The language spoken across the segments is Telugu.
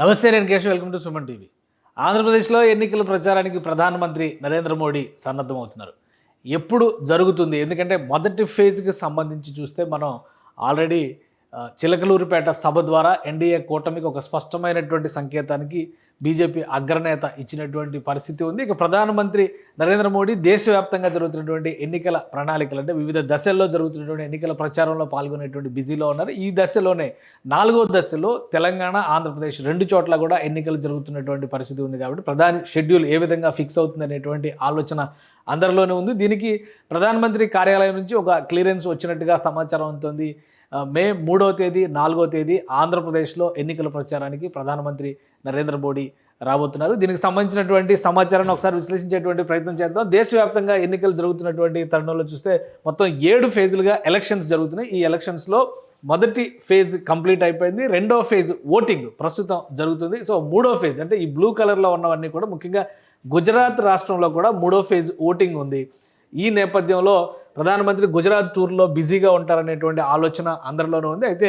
నమస్తే నేను Keshav welcome to Suman TV. ఆంధ్రప్రదేశ్లో ఎన్నికల ప్రచారానికి ప్రధానమంత్రి నరేంద్ర మోడీ సన్నద్ధమవుతున్నారు. ఎప్పుడు జరుగుతుంది? ఎందుకంటే మొదటి ఫేజ్కి సంబంధించి చూస్తే మనం ఆల్రెడీ చిలకలూరిపేట సభ ద్వారా ఎన్డీఏ కూటమికి ఒక స్పష్టమైనటువంటి సంకేతానికి బీజేపీ అగ్రనేత ఇచ్చినటువంటి పరిస్థితి ఉంది. ఇక ప్రధానమంత్రి నరేంద్ర మోడీ దేశవ్యాప్తంగా జరుగుతున్నటువంటి ఎన్నికల ప్రణాళికలు అంటే వివిధ దశల్లో జరుగుతున్నటువంటి ఎన్నికల ప్రచారంలో పాల్గొనేటువంటి బిజీలో ఉన్నారు. ఈ దశలోనే నాలుగో దశలో తెలంగాణ ఆంధ్రప్రదేశ్ రెండు చోట్ల కూడా ఎన్నికలు జరుగుతున్నటువంటి పరిస్థితి ఉంది కాబట్టి ప్రధాని షెడ్యూల్ ఏ విధంగా ఫిక్స్ అవుతుంది అనేటువంటి ఆలోచన అందరిలోనే ఉంది. దీనికి ప్రధానమంత్రి కార్యాలయం నుంచి ఒక క్లియరెన్స్ వచ్చినట్టుగా సమాచారం ఉంటుంది మే మూడవ తేదీ నాలుగో తేదీ ఆంధ్రప్రదేశ్లో ఎన్నికల ప్రచారానికి ప్రధానమంత్రి నరేంద్ర మోడీ రాబోతున్నారు. దీనికి సంబంధించినటువంటి సమాచారాన్ని ఒకసారి విశ్లేషించేటువంటి ప్రయత్నం చేద్దాం. దేశవ్యాప్తంగా ఎన్నికలు జరుగుతున్నటువంటి తరుణంలో చూస్తే మొత్తం ఏడు ఫేజులుగా ఎలక్షన్స్ జరుగుతున్నాయి. ఈ ఎలక్షన్స్లో మొదటి ఫేజ్ కంప్లీట్ అయిపోయింది. రెండో ఫేజ్ ఓటింగ్ ప్రస్తుతం జరుగుతుంది. సో మూడో ఫేజ్ అంటే ఈ బ్లూ కలర్లో ఉన్నవన్నీ కూడా ముఖ్యంగా గుజరాత్ రాష్ట్రంలో కూడా మూడో ఫేజ్ ఓటింగ్ ఉంది. ఈ నేపథ్యంలో ప్రధానమంత్రి గుజరాత్ టూర్లో బిజీగా ఉంటారనేటువంటి ఆలోచన అందరిలోనూ ఉంది. అయితే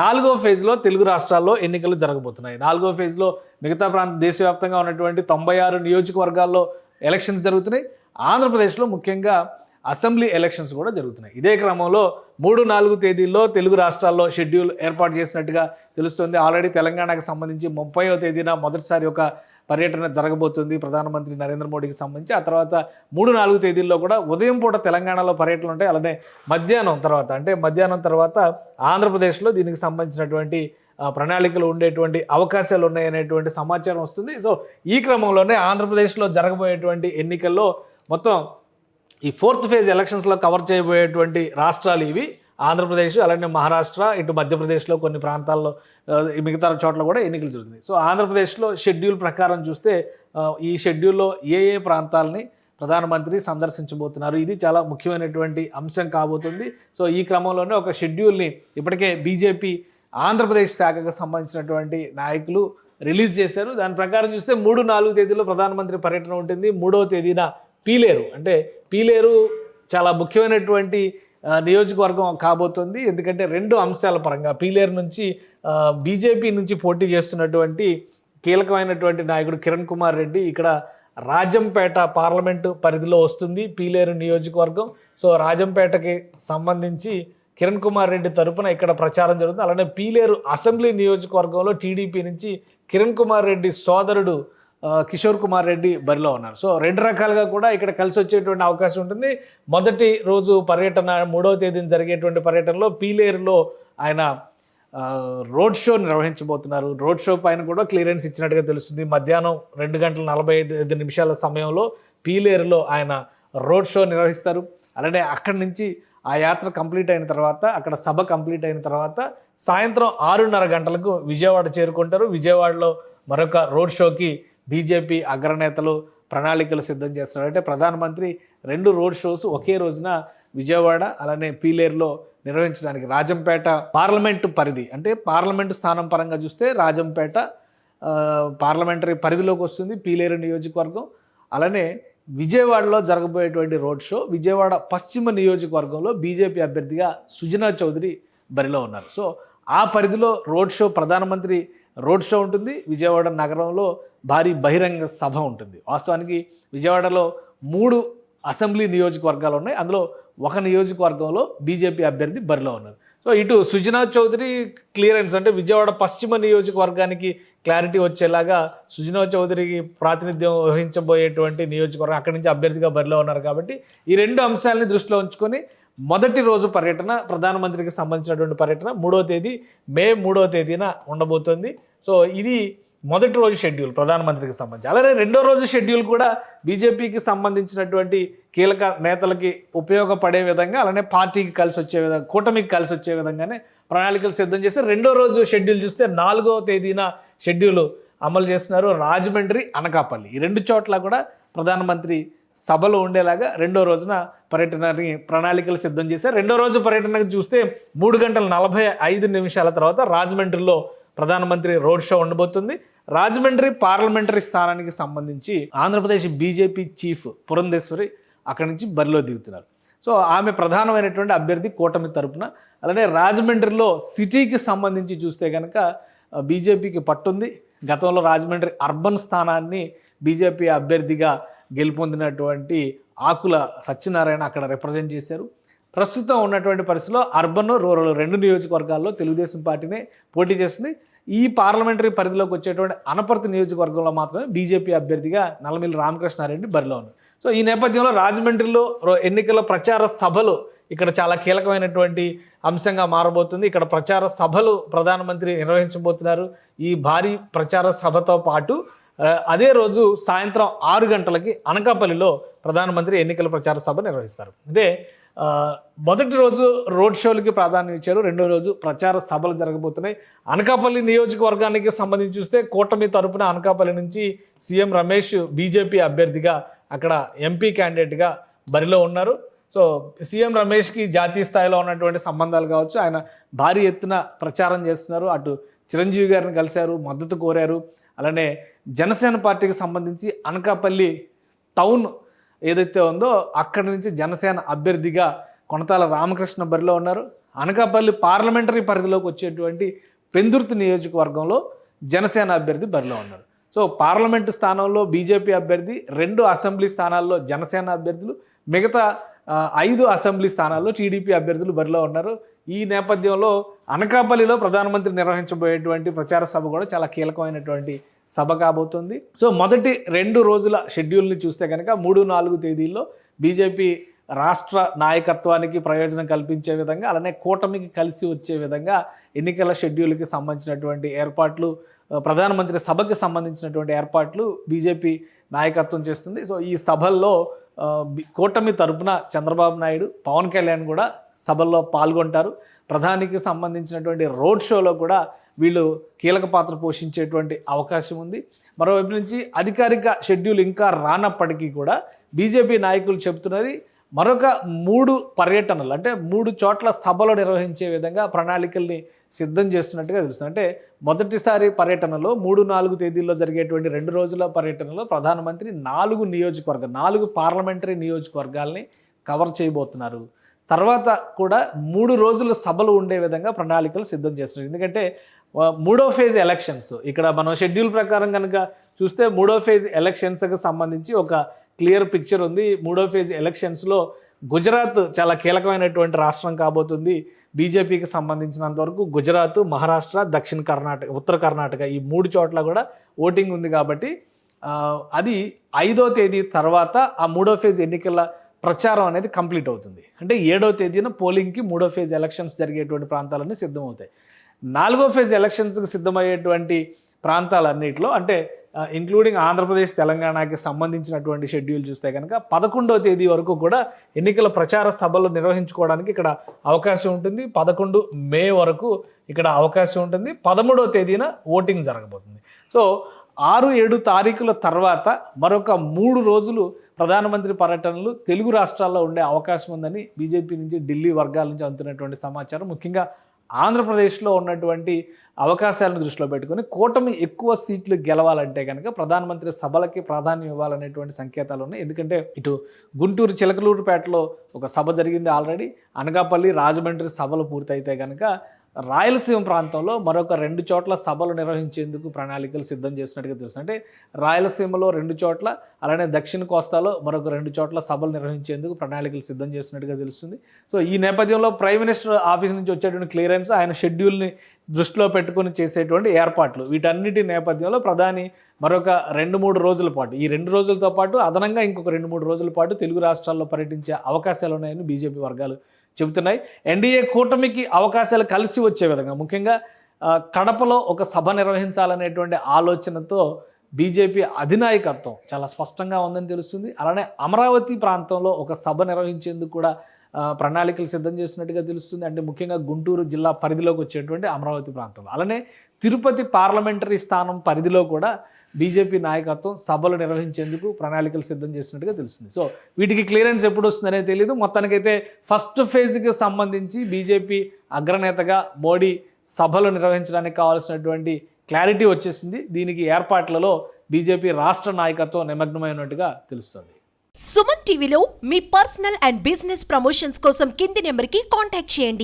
నాలుగో ఫేజ్లో తెలుగు రాష్ట్రాల్లో ఎన్నికలు జరగబోతున్నాయి. నాలుగో ఫేజ్లో మిగతా ప్రాంత దేశవ్యాప్తంగా ఉన్నటువంటి తొంభై ఆరు నియోజకవర్గాల్లో ఎలక్షన్స్ జరుగుతున్నాయి. ఆంధ్రప్రదేశ్లో ముఖ్యంగా అసెంబ్లీ ఎలక్షన్స్ కూడా జరుగుతున్నాయి. ఇదే క్రమంలో మూడు నాలుగు తేదీల్లో తెలుగు రాష్ట్రాల్లో షెడ్యూల్ ఏర్పాటు చేసినట్టుగా తెలుస్తుంది. ఆల్రెడీ తెలంగాణకు సంబంధించి ముప్పైవ తేదీన మొదటిసారి ఒక పర్యటన జరగబోతుంది ప్రధానమంత్రి నరేంద్ర మోడీకి సంబంధించి. ఆ తర్వాత మూడు నాలుగు తేదీల్లో కూడా ఉదయం పూట తెలంగాణలో పర్యటనలు ఉంటాయి. అలానే మధ్యాహ్నం తర్వాత అంటే మధ్యాహ్నం తర్వాత ఆంధ్రప్రదేశ్లో దీనికి సంబంధించినటువంటి ప్రణాళికలు ఉండేటువంటి అవకాశాలు ఉన్నాయనేటువంటి సమాచారం వస్తుంది. సో ఈ క్రమంలోనే ఆంధ్రప్రదేశ్లో జరగబోయేటువంటి ఎన్నికల్లో మొత్తం ఈ ఫోర్త్ ఫేజ్ ఎలక్షన్స్లో కవర్ చేయబోయేటువంటి రాష్ట్రాలు ఇవి. ఆంధ్రప్రదేశ్ అలానే మహారాష్ట్ర ఇటు మధ్యప్రదేశ్లో కొన్ని ప్రాంతాల్లో మిగతా చోట్ల కూడా ఎన్నికలు జరుగుతుంది సో ఆంధ్రప్రదేశ్లో షెడ్యూల్ ప్రకారం చూస్తే ఈ షెడ్యూల్లో ఏ ఏ ప్రాంతాలని ప్రధానమంత్రి సందర్శించబోతున్నారు. ఇది చాలా ముఖ్యమైనటువంటి అంశం కాబోతుంది. సో ఈ క్రమంలోనే ఒక షెడ్యూల్ని ఇప్పటికే బీజేపీ ఆంధ్రప్రదేశ్ శాఖకు సంబంధించినటువంటి నాయకులు రిలీజ్ చేశారు. దాని ప్రకారం చూస్తే మూడు నాలుగు తేదీలో ప్రధానమంత్రి పర్యటన ఉంటుంది. మూడవ తేదీన పీలేరు. అంటే పీలేరు చాలా ముఖ్యమైనటువంటి నియోజకవర్గం కాబోతుంది. ఎందుకంటే రెండు అంశాల పరంగా పీలేరు నుంచి బీజేపీ నుంచి పోటీ చేస్తున్నటువంటి కీలకమైనటువంటి నాయకుడు కిరణ్ కుమార్ రెడ్డి ఇక్కడ రాజంపేట పార్లమెంటు పరిధిలో వస్తుంది పీలేరు నియోజకవర్గం. సో రాజంపేటకి సంబంధించి కిరణ్ కుమార్ రెడ్డి తరపున ఇక్కడ ప్రచారం జరుగుతుంది. అలానే పీలేరు అసెంబ్లీ నియోజకవర్గంలో టీడీపీ నుంచి కిరణ్ కుమార్ రెడ్డి సోదరుడు కిషోర్ కుమార్ రెడ్డి బరిలో ఉన్నారు. సో రెండు రకాలుగా కూడా ఇక్కడ కలిసి వచ్చేటువంటి అవకాశం ఉంటుంది. మొదటి రోజు పర్యటన మూడవ తేదీన జరిగేటువంటి పర్యటనలో పీలేరులో ఆయన రోడ్ షో నిర్వహించబోతున్నారు. రోడ్ షో పైన కూడా క్లియరెన్స్ ఇచ్చినట్టుగా తెలుస్తుంది. మధ్యాహ్నం రెండు గంటల నలభై ఐదు నిమిషాల సమయంలో పీలేరులో ఆయన రోడ్ షో నిర్వహిస్తారు. అలానే అక్కడి నుంచి ఆ యాత్ర కంప్లీట్ అయిన తర్వాత అక్కడ సభ కంప్లీట్ అయిన తర్వాత సాయంత్రం ఆరున్నర గంటలకు విజయవాడ చేరుకుంటారు. విజయవాడలో మరొక రోడ్ షోకి బీజేపీ అగ్రనేతలు ప్రణాళికలు సిద్ధం చేస్తున్నారు. అంటే ప్రధానమంత్రి రెండు రోడ్ షోస్ ఒకే రోజున విజయవాడ అలానే పీలేరులో నిర్వహించడానికి రాజంపేట పార్లమెంటు పరిధి. అంటే పార్లమెంటు స్థానం పరంగా చూస్తే రాజంపేట పార్లమెంటరీ పరిధిలోకి వస్తుంది పీలేరు నియోజకవర్గం. అలానే విజయవాడలో జరగబోయేటువంటి రోడ్ షో విజయవాడ పశ్చిమ నియోజకవర్గంలో బీజేపీ అభ్యర్థిగా సుజనా చౌదరి బరిలో ఉన్నారు. సో ఆ పరిధిలో రోడ్ షో ప్రధానమంత్రి రోడ్ షో ఉంటుంది. విజయవాడ నగరంలో భారీ బహిరంగ సభ ఉంటుంది. వాస్తవానికి విజయవాడలో మూడు అసెంబ్లీ నియోజకవర్గాలు ఉన్నాయి. అందులో ఒక నియోజకవర్గంలో బీజేపీ అభ్యర్థి బరిలో ఉన్నారు. సో ఇటు సుజనా చౌదరి క్లియరెన్స్ అంటే విజయవాడ పశ్చిమ నియోజకవర్గానికి క్లారిటీ వచ్చేలాగా సుజనా చౌదరికి ప్రాతినిధ్యం వహించబోయేటువంటి నియోజకవర్గం అక్కడి నుంచి అభ్యర్థిగా బరిలో ఉన్నారు కాబట్టి ఈ రెండు అంశాలని దృష్టిలో ఉంచుకొని మొదటి రోజు పర్యటన ప్రధానమంత్రికి సంబంధించినటువంటి పర్యటన మూడో తేదీ మే మూడో తేదీన ఉండబోతోంది. సో ఇది మొదటి రోజు షెడ్యూల్ ప్రధానమంత్రికి సంబంధించి. అలానే రెండో రోజు షెడ్యూల్ కూడా బీజేపీకి సంబంధించినటువంటి కీలక నేతలకి ఉపయోగపడే విధంగా అలానే పార్టీకి కలిసి వచ్చే విధంగా కూటమికి కలిసి వచ్చే విధంగానే ప్రణాళికలు సిద్ధం చేసి రెండో రోజు షెడ్యూల్ చూస్తే నాలుగో తేదీన షెడ్యూల్ అమలు చేస్తున్నారు రాజమండ్రి అనకాపల్లి. ఈ రెండు చోట్ల కూడా ప్రధానమంత్రి సభలో ఉండేలాగా రెండో రోజున పర్యటనని ప్రణాళికలు సిద్ధం చేశారు. రెండో రోజు పర్యటనకు చూస్తే మూడు గంటల నలభై ఐదు నిమిషాల తర్వాత రాజమండ్రిలో ప్రధానమంత్రి రోడ్ షో ఉండబోతుంది. రాజమండ్రి పార్లమెంటరీ స్థానానికి సంబంధించి ఆంధ్రప్రదేశ్ బీజేపీ చీఫ్ పురంధేశ్వరి అక్కడి నుంచి బరిలో దిగుతున్నారు. సో ఆమె ప్రధానమైనటువంటి అభ్యర్థి కూటమి తరపున. అలానే రాజమండ్రిలో సిటీకి సంబంధించి చూస్తే కనుక బీజేపీకి పట్టుంది. గతంలో రాజమండ్రి అర్బన్ స్థానాన్ని బీజేపీ అభ్యర్థిగా గెలుపొందినటువంటి ఆకుల సత్యనారాయణ అక్కడ రిప్రజెంట్ చేశారు. ప్రస్తుతం ఉన్నటువంటి పరిస్థితిలో అర్బన్ రూరల్ రెండు నియోజకవర్గాల్లో తెలుగుదేశం పార్టీనే పోటీ చేస్తుంది. ఈ పార్లమెంటరీ పరిధిలోకి వచ్చేటువంటి అనపర్తి నియోజకవర్గంలో మాత్రమే బీజేపీ అభ్యర్థిగా నల్లమిల్లి రామకృష్ణారెడ్డి బరిలో ఉంది సో ఈ నేపథ్యంలో రాజమండ్రిలో రో- ఎన్నికల ప్రచార సభలు ఇక్కడ చాలా కీలకమైనటువంటి అంశంగా మారబోతుంది. ఇక్కడ ప్రచార సభలు ప్రధానమంత్రి నిర్వహించబోతున్నారు. ఈ భారీ ప్రచార సభతో పాటు అదే రోజు సాయంత్రం ఆరు గంటలకి అనకాపల్లిలో ప్రధానమంత్రి ఎన్నికల ప్రచార సభ నిర్వహిస్తారు. అంటే మొదటి రోజు రోడ్ షోలకి ప్రాధాన్యం ఇచ్చారు. రెండో రోజు ప్రచార సభలు జరగబోతున్నాయి. అనకాపల్లి నియోజకవర్గానికి సంబంధించి చూస్తే కూటమి తరపున అనకాపల్లి నుంచి సీఎం రమేష్ బీజేపీ అభ్యర్థిగా అక్కడ ఎంపీ క్యాండిడేట్గా బరిలో ఉన్నారు. సో సీఎం రమేష్కి జాతీయ స్థాయిలో ఉన్నటువంటి సంబంధాలు కావచ్చు. ఆయన భారీ ఎత్తున ప్రచారం చేస్తున్నారు. అటు చిరంజీవి గారిని కలిశారు మద్దతు కోరారు. అలానే జనసేన పార్టీకి సంబంధించి అనకాపల్లి టౌన్ ఏదైతే ఉందో అక్కడి నుంచి జనసేన అభ్యర్థిగా కొనతాల రామకృష్ణ బరిలో ఉన్నారు. అనకాపల్లి పార్లమెంటరీ పరిధిలోకి వచ్చేటువంటి పెందుర్తి నియోజకవర్గంలో జనసేన అభ్యర్థి బరిలో ఉన్నారు. సో పార్లమెంటు స్థానంలో బీజేపీ అభ్యర్థి రెండు అసెంబ్లీ స్థానాల్లో జనసేన అభ్యర్థులు మిగతా ఐదు అసెంబ్లీ స్థానాల్లో టీడీపీ అభ్యర్థులు బరిలో ఉన్నారు. ఈ నేపథ్యంలో అనకాపల్లిలో ప్రధానమంత్రి నిర్వహించబోయేటువంటి ప్రచార సభ కూడా చాలా కీలకమైనటువంటి సభ కాబోతుంది. సో మొదటి రెండు రోజుల షెడ్యూల్ని చూస్తే కనుక మూడు నాలుగు తేదీల్లో బీజేపీ రాష్ట్ర నాయకత్వానికి ప్రయోజనం కల్పించే విధంగా అలానే కూటమికి కలిసి వచ్చే విధంగా ఎన్నికల షెడ్యూల్కి సంబంధించినటువంటి ఏర్పాట్లు ప్రధానమంత్రి సభకి సంబంధించినటువంటి ఏర్పాట్లు బీజేపీ నాయకత్వం చేస్తుంది. సో ఈ సభల్లో కూటమి తరపున చంద్రబాబు నాయుడు పవన్ కళ్యాణ్ కూడా సభల్లో పాల్గొంటారు. ప్రధానికి సంబంధించినటువంటి రోడ్ షోలో కూడా వీళ్ళు కీలక పాత్ర పోషించేటువంటి అవకాశం ఉంది. మరోవైపు నుంచి అధికారిక షెడ్యూల్ ఇంకా రానప్పటికీ కూడా బీజేపీ నాయకులు చెబుతున్నది మరొక మూడు పర్యటనలు అంటే మూడు చోట్ల సభలు నిర్వహించే విధంగా ప్రణాళికల్ని సిద్ధం చేస్తున్నట్టుగా తెలుస్తుంది. అంటే మొదటిసారి పర్యటనలో మూడు నాలుగు తేదీల్లో జరిగేటువంటి రెండు రోజుల పర్యటనలో ప్రధానమంత్రి నాలుగు నియోజకవర్గ నాలుగు పార్లమెంటరీ నియోజకవర్గాల్ని కవర్ చేయబోతున్నారు. తర్వాత కూడా మూడు రోజుల సభలు ఉండే విధంగా ప్రణాళికలు సిద్ధం చేస్తున్నారు. ఎందుకంటే మూడో ఫేజ్ ఎలక్షన్స్. ఇక్కడ మనం షెడ్యూల్ ప్రకారం కనుక చూస్తే మూడో ఫేజ్ ఎలక్షన్స్కి సంబంధించి ఒక క్లియర్ పిక్చర్ ఉంది. మూడో ఫేజ్ ఎలక్షన్స్లో గుజరాత్ చాలా కీలకమైనటువంటి రాష్ట్రం కాబోతుంది. బీజేపీకి సంబంధించినంత వరకు గుజరాత్ మహారాష్ట్ర దక్షిణ కర్ణాటక ఉత్తర కర్ణాటక ఈ మూడు చోట్ల కూడా ఓటింగ్ ఉంది కాబట్టి అది ఐదో తేదీ తర్వాత ఆ మూడో ఫేజ్ ఎన్నికల ప్రచారం అనేది కంప్లీట్ అవుతుంది. అంటే ఏడో తేదీన పోలింగ్కి మూడో ఫేజ్ ఎలక్షన్స్ జరిగేటువంటి ప్రాంతాలన్నీ సిద్ధమవుతాయి. నాలుగో ఫేజ్ ఎలక్షన్స్కి సిద్ధమయ్యేటువంటి ప్రాంతాలన్నింటిలో అంటే ఇంక్లూడింగ్ ఆంధ్రప్రదేశ్ తెలంగాణకి సంబంధించినటువంటి షెడ్యూల్ చూస్తే కనుక పదకొండో తేదీ వరకు కూడా ఎన్నికల ప్రచార సభలు నిర్వహించుకోవడానికి ఇక్కడ అవకాశం ఉంటుంది. పదకొండు మే వరకు ఇక్కడ అవకాశం ఉంటుంది. పదమూడో తేదీన ఓటింగ్ జరగబోతుంది. సో ఆరు ఏడు తారీఖుల తర్వాత మరొక మూడు రోజులు ప్రధానమంత్రి పర్యటనలు తెలుగు రాష్ట్రాల్లో ఉండే అవకాశం ఉందని బీజేపీ నుంచి ఢిల్లీ వర్గాల నుంచి అందుతున్నటువంటి సమాచారం. ముఖ్యంగా ఆంధ్రప్రదేశ్లో ఉన్నటువంటి అవకాశాలను దృష్టిలో పెట్టుకొని కూటమి ఎక్కువ సీట్లు గెలవాలంటే కనుక ప్రధానమంత్రి సభలకి ప్రాధాన్యం ఇవ్వాలనేటువంటి సంకేతాలు ఉన్నాయి. ఎందుకంటే ఇటు గుంటూరు చిలకలూరుపేటలో ఒక సభ జరిగింది ఆల్రెడీ. అనకాపల్లి రాజమండ్రి సభలు పూర్తయితే కనుక రాయలసీమ ప్రాంతంలో మరొక రెండు చోట్ల సభలు నిర్వహించేందుకు ప్రణాళికలు సిద్ధం చేసినట్టుగా తెలుసు అంటే రాయలసీమలో రెండు చోట్ల అలానే దక్షిణ కోస్తాలో మరొక రెండు చోట్ల సభలు నిర్వహించేందుకు ప్రణాళికలు సిద్ధం చేసినట్టుగా తెలుస్తుంది. సో ఈ నేపథ్యంలో ప్రైమ్ మినిస్టర్ ఆఫీస్ నుంచి వచ్చేటువంటి క్లియరెన్స్ ఆయన షెడ్యూల్ని దృష్టిలో పెట్టుకొని చేసేటువంటి ఏర్పాట్లు. వీటన్నిటి నేపథ్యంలో ప్రధాని మరొక రెండు మూడు రోజుల పాటు ఈ రెండు రోజులతో పాటు అదనంగా ఇంకొక రెండు మూడు రోజుల పాటు తెలుగు రాష్ట్రాల్లో పర్యటించే అవకాశాలు ఉన్నాయని బీజేపీ వర్గాలు చెబుతున్నాయి. ఎన్డీఏ కూటమికి అవకాశాలు కలిసి వచ్చే విధంగా ముఖ్యంగా కడపలో ఒక సభ నిర్వహించాలనేటువంటి ఆలోచనతో బీజేపీ అధినాయకత్వం చాలా స్పష్టంగా ఉందని తెలుస్తుంది. అలానే అమరావతి ప్రాంతంలో ఒక సభ నిర్వహించేందుకు కూడా ప్రణాళికలు సిద్ధం చేసినట్టుగా తెలుస్తుంది. అంటే ముఖ్యంగా గుంటూరు జిల్లా పరిధిలోకి వచ్చేటువంటి అమరావతి ప్రాంతంలో. అలానే తిరుపతి పార్లమెంటరీ స్థానం పరిధిలో కూడా బీజేపీ నాయకత్వం సభలు నిర్వహించేందుకు ప్రణాళికలు సిద్ధం చేసినట్టుగా తెలుస్తుంది. సో వీటికి క్లియరెన్స్ ఎప్పుడు వస్తుందనే తెలియదు మొత్తానికైతే ఫస్ట్ ఫేజ్కి సంబంధించి బీజేపీ అగ్రనేతగా మోడీ సభలు నిర్వహించడానికి కావాల్సినటువంటి క్లారిటీ వచ్చేసింది. దీనికి ఏర్పాట్లలో బీజేపీ రాష్ట్ర నాయకత్వం నిమగ్నమైనట్టుగా తెలుస్తుంది. సుమన్ టీవీలో మీ పర్సనల్ అండ్ బిజినెస్ ప్రమోషన్స్ కోసం కింది నెంబర్కి కాంటాక్ట్ చేయండి.